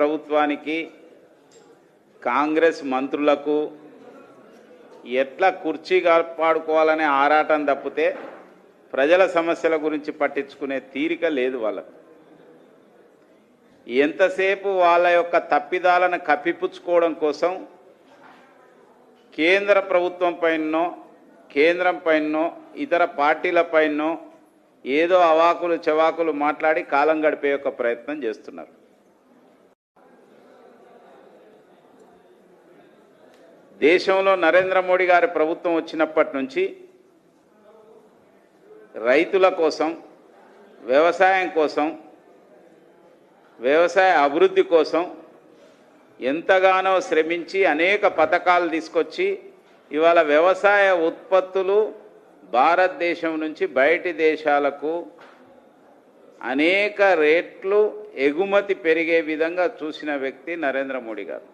ప్రభుత్వానికి కాంగ్రెస్ మంత్రులకు ఎట్లా కుర్చీ కాపాడుకోవాలనే ఆరాటం తప్పితే ప్రజల సమస్యల గురించి పట్టించుకునే తీరిక లేదు వాళ్ళకు. ఎంతసేపు వాళ్ళ యొక్క తప్పిదాలను కప్పిపుచ్చుకోవడం కోసం కేంద్ర ప్రభుత్వం పైనో కేంద్రం పైనో ఇతర పార్టీల పైనో ఏదో అవాకులు చెవాకులు మాట్లాడి కాలం గడిపే యొక్క ప్రయత్నం చేస్తున్నారు. దేశంలో నరేంద్ర మోడీ గారి ప్రభుత్వం వచ్చినప్పటి నుంచి రైతుల కోసం వ్యవసాయం కోసం వ్యవసాయ అభివృద్ధి కోసం ఎంతగానో శ్రమించి అనేక పథకాలు తీసుకొచ్చి ఇవాళ వ్యవసాయ ఉత్పత్తులు భారతదేశం నుంచి బయటి దేశాలకు అనేక రేట్లు ఎగుమతి పెరిగే విధంగా చూసిన వ్యక్తి నరేంద్ర మోడీ గారు.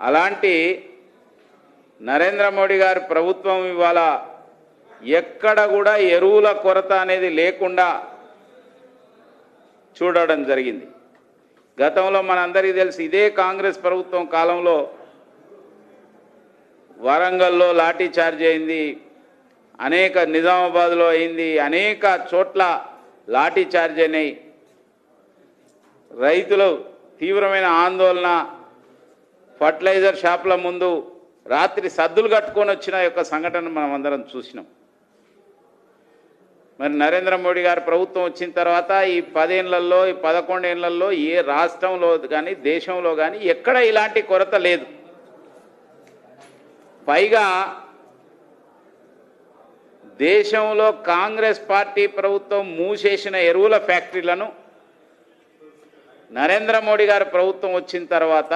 అలాంటి నరేంద్ర మోడీ గారి ప్రభుత్వం ఇవాళ ఎక్కడ కూడా ఎరువుల కొరత అనేది లేకుండా చూడడం జరిగింది. గతంలో మనందరికీ తెలిసి ఇదే కాంగ్రెస్ ప్రభుత్వం కాలంలో వరంగల్లో లాఠీ చార్జ్ అయింది అనేక నిజామాబాద్లో అయింది అనేక చోట్ల లాఠీ చార్జ్ అయినాయి. రైతులు తీవ్రమైన ఆందోళన ఫర్టిలైజర్ షాపుల ముందు రాత్రి సద్దులు కట్టుకొని వచ్చిన యొక్క సంఘటన మనం అందరం చూసినాం. మరి నరేంద్ర మోడీ గారు ప్రభుత్వం వచ్చిన తర్వాత ఈ పదేళ్ళలో ఈ పదకొండేళ్ళలో ఏ రాష్ట్రంలో కానీ దేశంలో కానీ ఎక్కడ ఇలాంటి కొరత లేదు. పైగా దేశంలో కాంగ్రెస్ పార్టీ ప్రభుత్వం మూసేసిన ఎరువుల ఫ్యాక్టరీలను నరేంద్ర మోడీ గారు ప్రభుత్వం వచ్చిన తర్వాత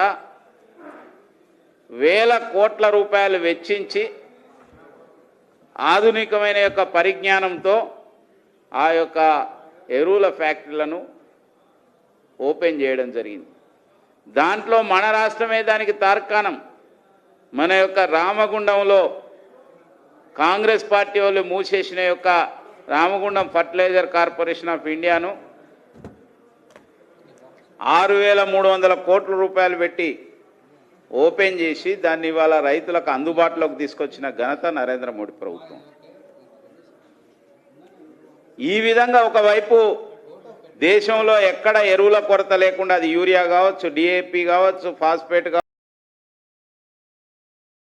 వేల కోట్ల రూపాయలు వెచ్చించి ఆధునికమైన యొక్క పరిజ్ఞానంతో ఆ యొక్క ఎరువుల ఫ్యాక్టరీలను ఓపెన్ చేయడం జరిగింది. దాంట్లో మన రాష్ట్రమే దానికి తార్కాణం. మన యొక్క రామగుండంలో కాంగ్రెస్ పార్టీ వాళ్ళు మూసేసిన యొక్క రామగుండం ఫర్టిలైజర్ కార్పొరేషన్ ఆఫ్ ఇండియాను ఆరు వేల మూడు వందల కోట్ల రూపాయలు పెట్టి ఓపెన్ చేసి దాన్ని ఇవాళ రైతులకు అందుబాటులోకి తీసుకొచ్చిన ఘనత నరేంద్ర మోడీ ప్రభుత్వం. ఈ విధంగా ఒకవైపు దేశంలో ఎక్కడ ఎరువుల కొరత లేకుండా అది యూరియా కావచ్చు డిఏపి కావచ్చు ఫాస్ఫేట్ కావచ్చు